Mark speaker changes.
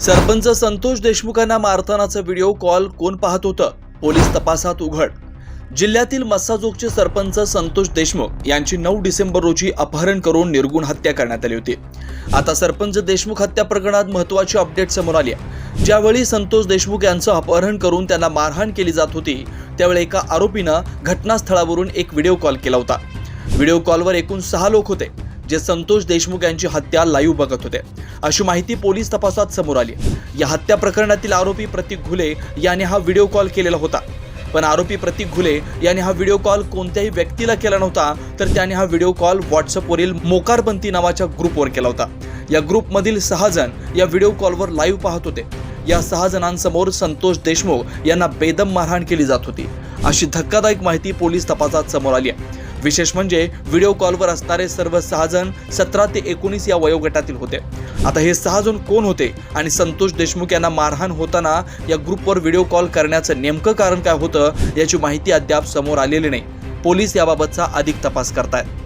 Speaker 1: सरपंच संतोष देशमुखांना मारतानाचा video call कोण पाहत होतं? पोलीस तपासात उघड. जिल्ह्यातील मस्साजोगचे सरपंच संतोष देशमुख यांची नऊ डिसेंबर रोजी अपहरण करून निर्गुण हत्या करण्यात आली होती. आता सरपंच देशमुख हत्या प्रकरणात महत्वाची अपडेट समोर आली आहे. ज्यावेळी संतोष देशमुख यांचं अपहरण करून त्यांना मारहाण केली जात होती त्यावेळी एका आरोपीनं घटनास्थळावरून एक व्हिडिओ कॉल केला होता. व्हिडिओ कॉलवर एकूण सहा लोक होते. जे संतोष देशमुख यांची हत्या लाईव्ह बघत होते. अशी माहिती पोलीस तपासात समोर आली. या हत्या प्रकरणातील आरोपी प्रतीक घुले याने हा व्हिडिओ कॉल केलेला होता. पण आरोपी प्रतीक घुले याने हा व्हिडिओ कॉल कोणत्याही व्यक्तीला केला नव्हता तर त्याने हा व्हिडिओ कॉल व्हॉट्सअपवरील मोकारबंती नावाच्या ग्रुपवर केला होता. या ग्रुपमधील सहा जण या व्हिडिओ कॉलवर लाईव्ह पाहत होते. या सहा जणांसमोर संतोष देशमुख यांना बेदम मारहाण केली जात होती. अशी धक्कादायक माहिती पोलीस तपासात समोर आली आहे. विशेष म्हणजे व्हिडिओ कॉलवर असणारे सर्व सहा जण सतरा ते एकोणीस या वयोगटातील होते. आता हे सहा जण कोण होते आणि संतोष देशमुख यांना मारहाण होताना या ग्रुपवर व्हिडिओ कॉल करण्याचं नेमकं कारण काय होतं याची माहिती अद्याप समोर आलेली नाही. पोलीस याबाबतचा अधिक तपास करतायत.